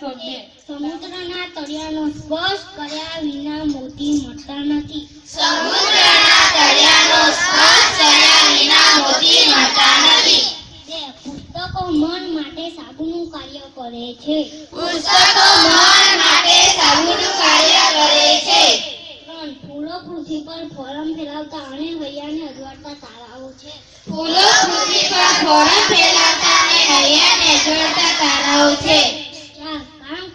બે સમુદ્રના તળિયાનો સ્પર્શ કર્યા વિના મોતી મળતા નથી. સમુદ્રના તળિયાનો સ્પર્શ કર્યા વિના મોતી મળતા નથી. બે પુસ્તકો મન માટે સાબુનું કાર્ય કરે છે. પુસ્તકો મન માટે સાબુનું કાર્ય કરે છે. ત્રણ ફૂલો પૃથ્વી પર ફોરમ ફેલાવતા અને હૈયાને અજવાળતા તારાઓ છે. ફૂલો પૃથ્વી પર ફોરમ ફેલાવતા અને હૈયાને જોડતા તારાઓ છે.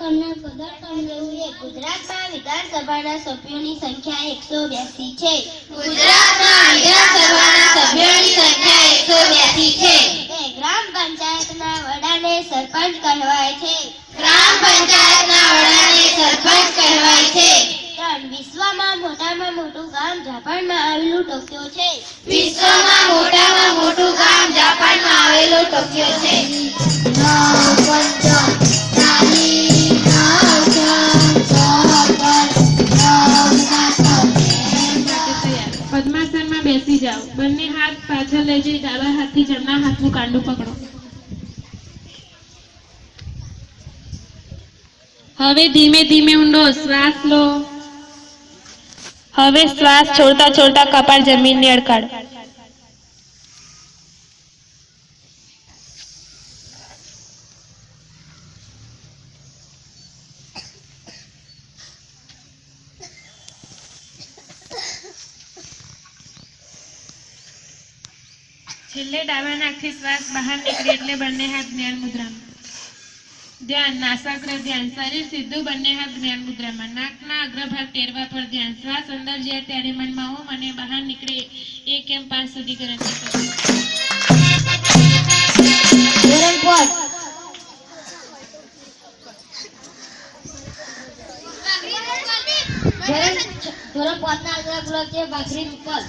કામ કરનાર કદર એક ગુજરાતમાં વિધાનસભાના સભ્યોની સંખ્યા એકસો બ્યાસી છે. ગુજરાતમાં વિધાનસભાના સભ્યોની સંખ્યા એકસો બ્યાસી છે. ગ્રામ પંચાયતના વડાને સરપંચ કહેવાય છે. ગ્રામ પંચાયતના વડાને સરપંચ કહેવાય છે. ત્રણ વિશ્વમાં મોટામાં મોટું ગામ જાપાનમાં આવેલું ટોક્યો છે. વિશ્વમાં મોટામાં મોટું ગામ જાપાનમાં આવેલું ટોક્યો છે. હાથનું પકડો. હવે ધીમે ધીમે ઊંડો શ્વાસ લો. હવે શ્વાસ છોડતા છોડતા કપાળ જમીનને અડકાડો. છેલ્લે ડાબા નાકથી શ્વાસ બહાર નીકળે એટલે બંને હાથ જ્ઞાન મુદ્રામાં. ધ્યાન, નાસાગ્ર ધ્યાન, શરીર સીધું બંને હાથ જ્ઞાન મુદ્રામાં. નાકના અગ્રભાગ ટેરવા પર ધ્યાન. શ્વાસ અંદર જાય ત્યારે મનમાં ઓમ અને બહાર નીકળે એક એમ પાંચ સુધી ગણતરી કરો ધોરણ પાંચ ના પાંચના છે ભાખરી ઉપર.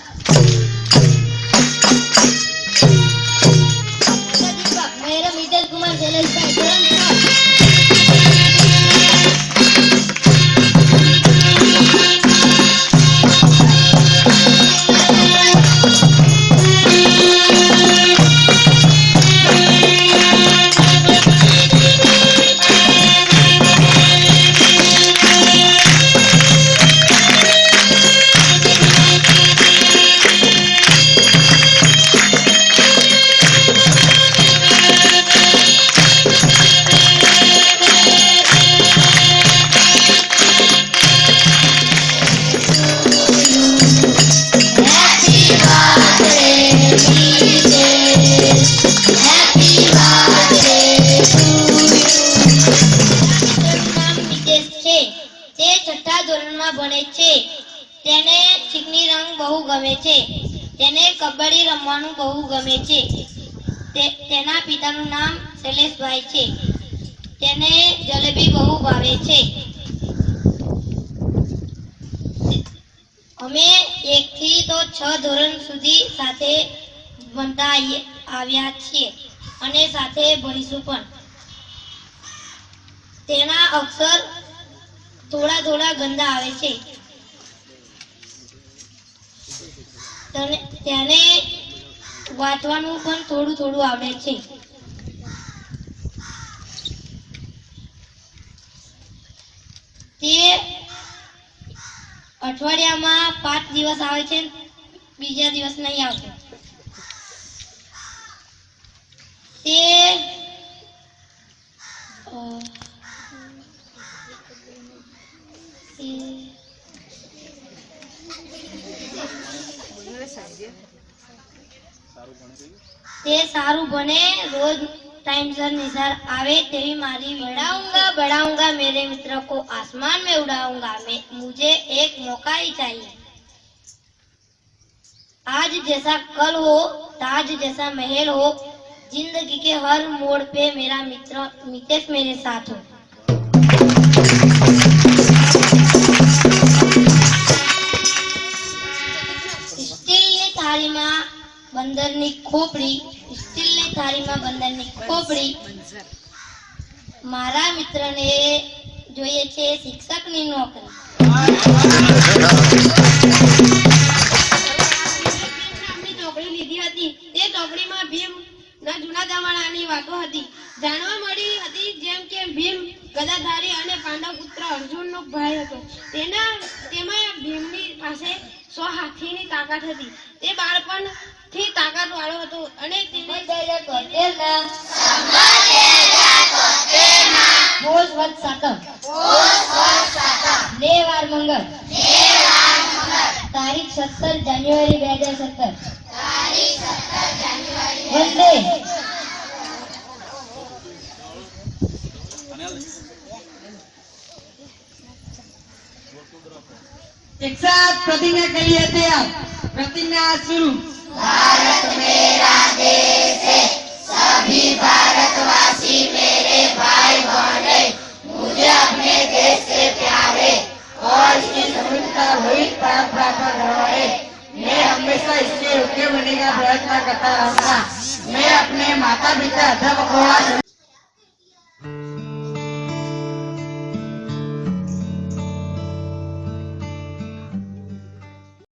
છઠ્ઠા ધોરણમાં ભણે છે. તેને ચીકણી રંગ બહુ ગમે છે. તેને કબડ્ડી રમવાનું બહુ ગમે છે. તેના પિતાનું નામ શૈલેષભાઈ છે. તેને જલેબી બહુ ભાવે છે. અમે એક થી તો છ ધોરણ સુધી સાથે ભણતા આવ્યા છીએ અને સાથે ભણીશું પણ. તેના અક્ષર થોડા થોડા ગંદા આવે છે. તને- વાંચવાનું પણ થોડું થોડું આવડે છે. તે અઠવાડિયામાં પાંચ દિવસ આવે છે, બીજા દિવસ નહીં આવતો. તે સારું ભણે રોજ टाइमसर निसार आवे तेरी मारी बढ़ाऊंगा बढ़ाऊंगा मेरे मित्र को आसमान में उड़ाऊंगा मैं मुझे एक मौका ही चाहिए आज जैसा कल हो ताज जैसा महल हो जिंदगी के हर मोड़ पे मेरा मित्र मितेश मेरे साथ हो બંદરની ખોપડી, સ્ટીલની થાળીમાં બંદરની ખોપડી. મારા મિત્રને જોઈએ છે શિક્ષકની નોકરી. ચોપડી લીધી હતી. તે ચોપડીમાં ભીમ ના જૂના જમાનાની વાતો હતી. જાણવા મળી હતી જેમ કે ભીમ ગદાધારી અને પાંડવ પુત્ર અર્જુનનો ભાઈ હતો. તેના, તેમાં ભીમની પાસે સો હાથીની તાકાત હતી. તે બાળપણથી તાકાત વાળો હતો. અને તેને પોષ વદ સાતમ. બે વાર મંગળ. તારીખ સત્તર જાન્યુઆરી બે હજાર સત્તર. વંદે. भारत मेरा देश है। सभी भारतवासी मेरे भाई बहन है। मुझे अपने देश से प्यार है। और इस मुल्क का मैं हमेशा इसके रुके होने का प्रयत्न करता रहूँगा। मैं अपने माता पिता अध्यापकों